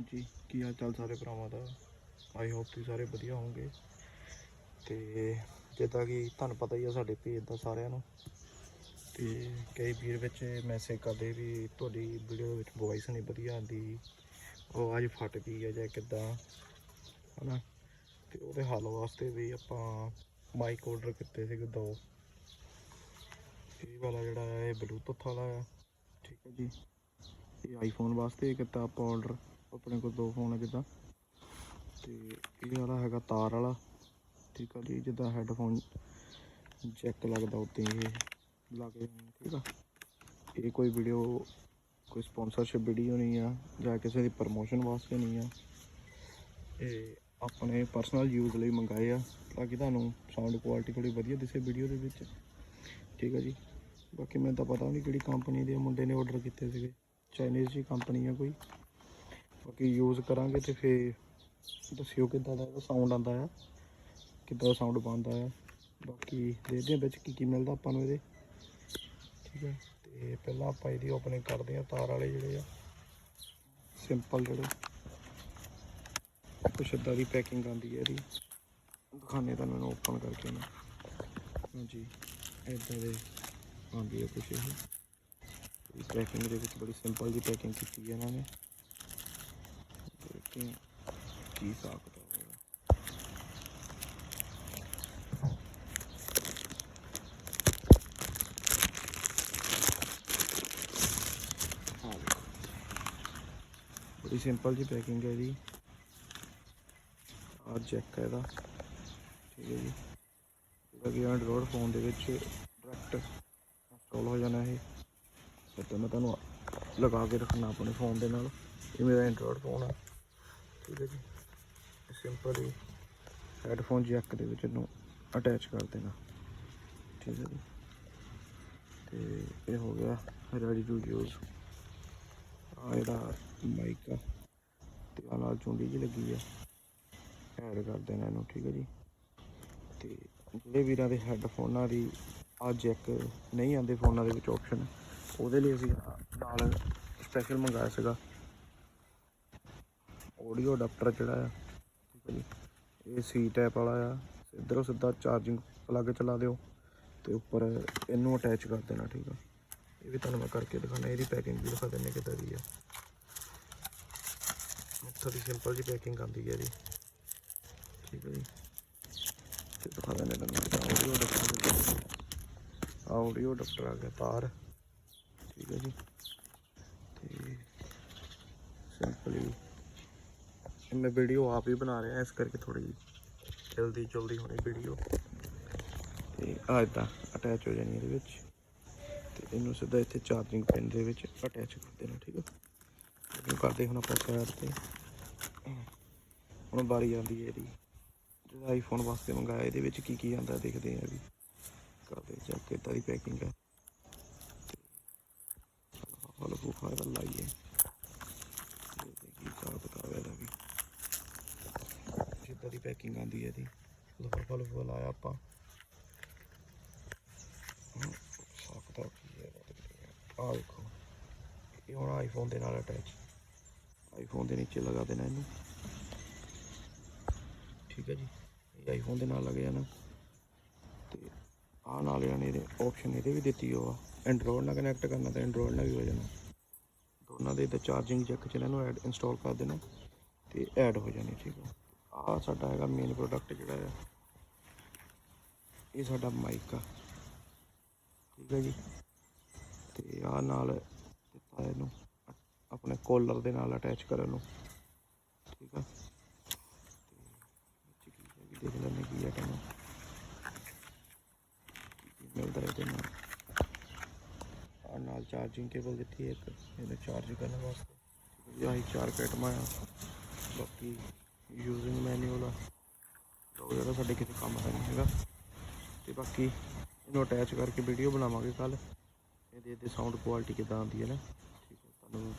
ਜੀ ਕੀ ਹਾਲ ਚਾਲ ਸਾਰੇ ਭਰਾਵਾਂ ਦਾ? ਆਈ ਹੋਪ ਤੁਸੀਂ ਸਾਰੇ ਵਧੀਆ ਹੋਵੋਗੇ। ਤੇ ਜਿੱਦਾਂ ਕਿ ਤੁਹਾਨੂੰ ਪਤਾ ਹੀ ਆ, ਸਾਡੇ ਪੇਜ ਦਾ ਸਾਰਿਆਂ ਨੂੰ। ਤੇ ਕਈ ਵੀਰ ਵਿੱਚ ਮੈਸੇਜ ਕਰਦੇ ਵੀ ਤੁਹਾਡੀ ਵੀਡੀਓ ਵਿੱਚ ਵੌਇਸ ਨਹੀਂ ਵਧੀਆ ਆਉਂਦੀ। ਉਹ ਅੱਜ ਗਈ ਹੈ ਜਾਂ ਕਿੱਦਾਂ, ਹਨਾ? ਤੇ ਉਹਦੇ ਹੱਲ ਵਾਸਤੇ ਵੀ ਆਪਾਂ ਮਾਈਕ ਆਰਡਰ ਕੀਤੇ ਸੀਗੇ ਦੋ। ਇਹ ਵਾਲਾ ਜਿਹੜਾ ਹੈ, ਇਹ ਬਲੂਟੁੱਥ ਵਾਲਾ ਹੈ ਠੀਕ ਹੈ ਜੀ। ਇਹ ਆਈਫੋਨ ਵਾਸਤੇ ਕੀਤਾ ਆਪਾਂ ਆਰਡਰ ਆਪਣੇ ਕੋਲ ਦੋ ਫੋਨ ਆ ਜਿੱਦਾਂ। ਤੇ ਇਹ ਵਾਲਾ ਹੈਗਾ ਤਾਰ ਵਾਲਾ। ਠੀਕ ਆ ਜੀ, ਜਿੱਦਾਂ ਹੈੱਡਫੋਨ ਜੈਕ ਲੱਗਦਾ ਉੱਤੇ ਇਹ ਲੱਗੇ। ਠੀਕ ਆ। ਇਹ ਕੋਈ ਵੀਡੀਓ ਕੋਈ ਸਪਾਂਸਰਸ਼ਿਪ ਵੀਡੀਓ ਨਹੀਂ ਆ, ਜਾਂ ਕਿਸੇ ਦੀ ਪ੍ਰਮੋਸ਼ਨ ਵਾਸਤੇ ਨਹੀਂ ਆ। ਇਹ ਆਪਣੇ ਪਰਸਨਲ ਯੂਜ਼ ਲਈ ਮੰਗਾਏ ਆ, ਤਾਂ ਕਿ ਤੁਹਾਨੂੰ ਸਾਊਂਡ ਕੁਆਲਿਟੀ ਥੋੜੀ ਵਧੀਆ ਦਿਸੇ ਵੀਡੀਓ ਦੇ ਵਿੱਚ। ਠੀਕ ਆ ਜੀ। ਬਾਕੀ ਮੈਨੂੰ ਤਾਂ ਪਤਾ ਨਹੀਂ ਕਿਹੜੀ ਕੰਪਨੀ ਦੇ ਮੁੰਡੇ ਨੇ ਆਰਡਰ ਕੀਤੇ ਸੀਗੇ। ਚਾਈਨੀਜ਼ ਦੀ ਕੰਪਨੀ ਆ ਕੋਈ। ਬਾਕੀ ਯੂਜ਼ ਕਰਾਂਗੇ ਤੇ ਫੇਰ ਦੱਸਿਓ ਕਿੱਦਾਂ ਦਾ ਇਹਦਾ ਸਾਊਂਡ ਆਉਂਦਾ ਆ, ਕਿੱਦਾਂ ਦਾ ਸਾਊਂਡ ਬਣਦਾ ਆ। ਬਾਕੀ ਦੇਖਦੇ ਹਾਂ ਵਿੱਚ ਕੀ ਕੀ ਮਿਲਦਾ ਆਪਾਂ ਨੂੰ ਇਹਦੇ। ਠੀਕ ਹੈ ਤੇ ਪਹਿਲਾਂ ਆਪਾਂ ਇਹਦੀ ਓਪਨਿੰਗ ਕਰਦੇ ਹਾਂ ਤਾਰ ਵਾਲੇ ਜਿਹੜੇ ਆ। ਸਿੰਪਲ ਜਿਹੜੇ। ਕੁਛ ਏਦਾਂ ਦੀ ਪੈਕਿੰਗ ਆਉਂਦੀ ਹੈ ਇਹਦੀ। ਦਿਖਾਣੇ ਤੁਹਾਨੂੰ ਇਹਨੂੰ ਓਪਨ ਕਰਕੇ ਨਾ। ਹਾਂਜੀ, ਏਦਾਂ ਦੇ ਆਉਂਦੀ ਹੈ ਕੁਛ ਇਹ। ਇਹ ਪੈਕਿੰਗ ਦੇ ਵਿੱਚ ਬੜੀ ਸਿੰਪਲ ਜੀ ਪੈਕਿੰਗ ਕੀਤੀ ਹੈ ਇਹਨਾਂ ਨੇ। ਦੇਖਦੇ ਕੀ ਸਕਦਾ ਬੜੀ ਸਿੰਪਲ ਜੀ ਪੈਕਿੰਗ ਹੈ ਇਹਦੀ। ਆ ਚੈੱਕ ਹੈ ਇਹਦਾ। ਠੀਕ ਹੈ ਜੀ। ਇਹਦਾ ਕੀ ਐਂਡਰੋਇਡ ਫੋਨ ਦੇ ਵਿੱਚ ਡਾਇਰੈਕਟ ਇੰਸਟਾਲ ਹੋ ਜਾਣਾ ਇਹ। ਤੇ ਮੈਂ ਤੁਹਾਨੂੰ ਲਗਾ ਕੇ ਰੱਖਣਾ ਆਪਣੇ ਫੋਨ ਦੇ ਨਾਲ। ਇਹ ਮੇਰਾ ਐਂਡਰੋਇਡ ਫੋਨ ਹੈ। ਠੀਕ ਹੈ ਜੀ ਸਿੰਪਲ ਹੀ। ਹੈੱਡਫੋਨ ਜੈਕ ਦੇ ਵਿੱਚ ਇਹਨੂੰ ਅਟੈਚ ਕਰ ਦੇਣਾ। ਠੀਕ ਹੈ ਜੀ। ਤੇ ਇਹ ਹੋ ਗਿਆ ਰੈਡੀ ਟੂ ਯੂਜ਼ ਆ ਇਹਦਾ ਮਾਈਕ ਆ, ਤੇ ਆ ਨਾਲ ਚੁੰਡੀ ਜੀ ਲੱਗੀ ਆ। ਐਡ ਕਰ ਦੇਣਾ ਇਹਨੂੰ, ਠੀਕ ਹੈ ਜੀ। ਤੇ ਜਿਹੜੇ ਵੀਰਾਂ ਦੇ ਹੈੱਡਫੋਨਾਂ ਦੀ ਅੱਜ ਇੱਕ ਨਹੀਂ ਆਉਂਦੇ ਫੋਨਾਂ ਦੇ ਵਿੱਚ ਆਪਸ਼ਨ ਉਹਦੇ ਲਈ ਅਸੀਂ ਨਾਲ ਸਪੈਸ਼ਲ ਮੰਗਾਇਆ ਸੀਗਾ। ਆਡੀਓ ਅਡਾਪਟਰ ਜਿਹੜਾ ਆ, ਠੀਕ ਹੈ ਜੀ। ਇਹ ਸੀ ਟਾਈਪ ਵਾਲਾ ਆ। ਇਧਰੋਂ ਸਿੱਧਾ ਚਾਰਜਿੰਗ ਪਲੱਗ ਚਲਾ ਦਿਓ ਤੇ ਉੱਪਰ ਇਹਨੂੰ ਅਟੈਚ ਕਰ ਦੇਣਾ, ਠੀਕ ਆ। ਇਹ ਵੀ ਤੁਹਾਨੂੰ ਮੈਂ ਕਰਕੇ ਦਿਖਾਣਾ ਇਹਦੀ ਪੈਕਿੰਗ ਵੀ ਦਿਖਾ ਦਿੰਨੇ ਕਿੱਦਾਂ ਦੀ ਆ। ਥੋੜੀ ਸਿੰਪਲ ਜੀ ਪੈਕਿੰਗ ਆਉਂਦੀ ਹੈ ਇਹਦੀ। ਠੀਕ ਹੈ ਜੀ। ਤੇ ਦਿਖਾ ਦਿੰਨੇ ਤੁਹਾਨੂੰ ਆਡੀਓ ਅਡਾਪਟਰ ਆਡੀਓ ਅਡਾਪਟਰ ਆ ਗਿਆ ਤਾਰ ਠੀਕ ਹੈ ਜੀ ਤੇ ਸਿੰਪਲੀ ਮੈਂ ਵੀਡੀਓ ਆਪ ਹੀ ਬਣਾ ਰਿਹਾ, ਇਸ ਕਰਕੇ ਥੋੜੀ ਜਲਦੀ ਜਲਦੀ ਹੋਣੀ ਵੀਡੀਓ ਤੇ ਆ ਇਦਾਂ ਅਟੈਚ ਹੋ ਜਾਣੀ ਇਹਦੇ ਵਿੱਚ। ਤੇ ਇਹਨੂੰ ਸਿੱਧਾ ਇੱਥੇ ਚਾਰਜਿੰਗ ਪਿਨ ਦੇ ਵਿੱਚ ਅਟੈਚ ਕਰ ਦੇਣਾ, ਠੀਕ ਹੈ ਇਹਨੂੰ ਕਰਦੇ ਹੁਣ ਆਪਾਂ ਸਾਈਡ ਤੇ। ਹੁਣ ਬਾਰੀ ਆਉਂਦੀ ਹੈ ਇਹਦੀ। ਜਿਹੜਾ ਆਈਫੋਨ ਵਾਸਤੇ ਮੰਗਾਇਆ, ਇਹਦੇ ਵਿੱਚ ਕੀ ਕੀ ਆਉਂਦਾ ਦੇਖਦੇ ਆ ਵੀ। ਕਰਦੇ ਚੈੱਕ ਕਿੱਦਾਂ ਦੀ ਪੈਕਿੰਗ ਹੈ। ਹਲ ਫੂਫਾ ਲਾਈਏ। ਦੇਖਦੇ ਕੀ ਹਿਸਾਬ ਕਿਤਾਬ ਹੈ ਵੀ। ਜਿੱਦਾਂ ਪੈਕਿੰਗ ਆਉਂਦੀ ਹੈ ਇਹਦੀ। ਲਫਾਫਾ ਲਫੂਫਾ ਲਾਇਆ ਆਪਾਂ। ਸਕਦਾ ਕੀ ਹੈ ਆ ਦੇਖੋ ਇਹ ਹੁਣ ਆਈਫੋਨ ਦੇ ਨਾਲ ਅਟੈਚ ਆਈਫੋਨ ਦੇ ਨੀਚੇ ਲਗਾ ਦੇਣਾ ਇਹਨੂੰ। ਠੀਕ ਹੈ ਜੀ। ਇਹ ਆਈਫੋਨ ਦੇ ਨਾਲ ਲੱਗ ਜਾਣਾ ਤੇ ਆ ਨਾਲ ਜਾਣੇ ਇਹਦੇ ਆਪਸ਼ਨ ਇਹਦੇ ਵੀ ਦਿੱਤੀ ਹੋਆ। ਐਂਡਰੋਇਡ ਨਾਲ ਕਨੈਕਟ ਕਰਨਾ ਤਾਂ ਐਂਡਰੋਇਡ ਨਾਲ ਵੀ ਹੋ ਜਾਣਾ। ਦੋਨਾਂ ਦੇ ਤੇ ਚਾਰਜਿੰਗ ਜੈਕ ਚ ਇਹਨਾਂ ਨੂੰ ਐਡ ਇੰਸਟਾਲ ਕਰ ਦੇਣਾ। ਤੇ ਐਡ ਹੋ ਜਾਣੀ, ਠੀਕ ਹੈ। ਆ ਸਾਡਾ ਹੈਗਾ ਮੇਨ ਪ੍ਰੋਡਕਟ ਜਿਹੜਾ ਆ। ਇਹ ਸਾਡਾ ਮਾਈਕ ਆ। ਠੀਕ ਹੈ ਜੀ। ਤੇ ਆ ਨਾਲ ਦਿੱਤਾ ਇਹਨੂੰ, ਆਪਣੇ ਕੋਲਰ ਦੇ ਨਾਲ ਅਟੈਚ ਕਰਨ ਨੂੰ। ਠੀਕ ਆ। ਦੇਖ ਲੈਂਦੇ ਕੀ ਹੈ ਤੁਹਾਨੂੰ। ਮਿਲਦਾ ਇਹਦੇ ਨਾਲ। ਆ ਨਾਲ ਚਾਰਜਿੰਗ ਕੇਬਲ ਦਿੱਤੀ ਹੈ ਇੱਕ, ਇਹਨੂੰ ਚਾਰਜ ਕਰਨ ਵਾਸਤੇ। ਆਹੀ ਚਾਰ ਆਈਟਮਾਂ ਆ। ਬਾਕੀ ਯੂਜ਼ਿੰਗ ਮੈਨੂਅਲ ਆ। ਉਹ ਜਿਹੜਾ ਸਾਡੇ ਕਿਤੇ ਕੰਮ ਦਾ ਨਹੀਂ ਹੈਗਾ। ਤੇ ਬਾਕੀ ਇਹਨੂੰ ਅਟੈਚ ਕਰਕੇ ਵੀਡੀਓ ਬਣਾਵਾਂਗੇ ਕੱਲ ਇਹਦੇ ਇਹਦੇ ਸਾਊਂਡ ਕੁਆਲਿਟੀ ਕਿਦਾਂ ਆਉਂਦੀ ਹੈ ਨਾ, ਠੀਕ ਹੈ, ਤੁਹਾਨੂੰ